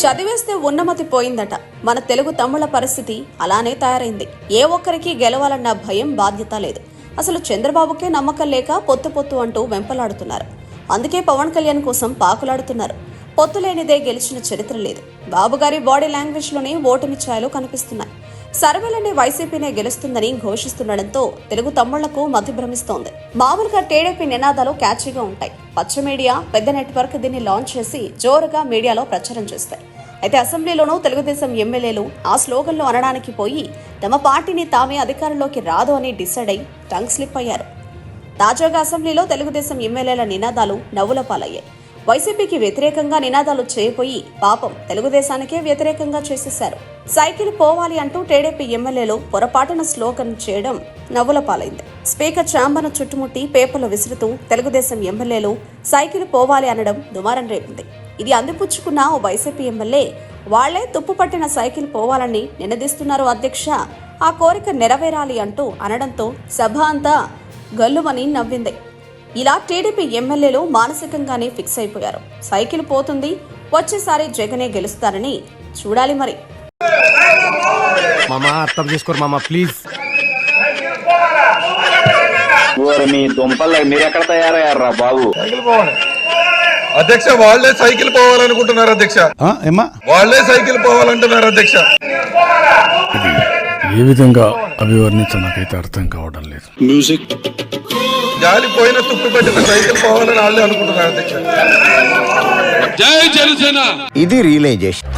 చదివేస్తే ఉన్నమతి పోయిందట. మన తెలుగు తమ్ముళ్ళ పరిస్థితి అలానే తయారైంది. ఏ ఒక్కరికి గెలవాలన్న భయం బాధ్యత లేదు. అసలు చంద్రబాబుకే నమ్మకం లేక పొత్తు పొత్తు అంటూ వెంపలాడుతున్నారు. అందుకే పవన్ కళ్యాణ్ కోసం పాకులాడుతున్నారు. పొత్తు లేనిదే గెలిచిన చరిత్ర లేదు. బాబుగారి బాడీ లాంగ్వేజ్లోనే ఓటమి ఛాయలు కనిపిస్తున్నాయి. సర్వేలనే వైసీపీనే గెలుస్తుందని ఘోషిస్తుండటంతో తెలుగు తమ్ముళ్ళకు మతి భ్రమిస్తోంది. మామూలుగా టీడీపీ నినాదాలు క్యాచీగా ఉంటాయి. పచ్చ మీడియా పెద్ద నెట్వర్క్ దీన్ని లాంచ్ చేసి జోరుగా మీడియాలో ప్రచారం చేస్తాయి. అయితే అసెంబ్లీలోనూ తెలుగుదేశం ఎమ్మెల్యేలు ఆ స్లోగన్లు అనడానికి పోయి తమ పార్టీని తామే అధికారంలోకి రాదు అని డిసైడ్ అయి టంగ్ స్లిప్ అయ్యారు. తాజాగా అసెంబ్లీలో తెలుగుదేశం ఎమ్మెల్యేల నినాదాలు నవ్వుల పాలయ్యాయి. వైసీపీకి వ్యతిరేకంగా నినాదాలు చేయపోయి పాపం తెలుగుదేశానికే వ్యతిరేకంగా చేసేశారు. సైకిల్ పోవాలి అంటూ టీడీపీ ఎమ్మెల్యేలు పొరపాటున స్లోగన్ చేయడం నవ్వుల పాలైంది. స్పీకర్ చాంబను చుట్టుముట్టి పేపర్లు విసురుతూ తెలుగుదేశం ఎమ్మెల్యేలు సైకిల్ పోవాలి అనడం దుమారం రేపింది. ఇది అందిపుచ్చుకున్న ఓ వైసీపీ ఎమ్మెల్యే వాళ్ళే తుప్పుపట్టిన సైకిల్ పోవాలని నినదిస్తున్నారు అధ్యక్ష. ఆ కోరిక నెరవేరాలి అంటూ అనడంతో సభ అంతా గల్లుమని నవ్వింది. ఇలా టీడీపీ ఎమ్మెల్యేలు మానసికంగానే ఫిక్స్ అయిపోయారు. సైకిల్ పోతుంది. వచ్చేసారి జగనే గెలుస్తారని చూడాలి మరి. మామ అర్థం చేసుకోరు మామ ప్లీజ్. ఓరి మీ దుంపలు మీరు ఎక్కడ తయారయ్యారా బాబు? సైకిల్ పోవాలి. అధ్యక్ష వాళ్ళే సైకిల్ పోవాలనుకుంటున్నారు అధ్యక్ష. వాళ్ళే సైకిల్ పోవాలంటున్నారు అధ్యక్ష. ఏ విధంగా అభివర్ణించ నాకైతే అర్థం కావడం లేదు. గాలి పోయిన తుప్పు పెట్టిన సైకిల్ పోవాలని వాళ్ళే అనుకుంటున్నారు అధ్యక్ష జై జనసేన. ఇది రియలైజేషన్.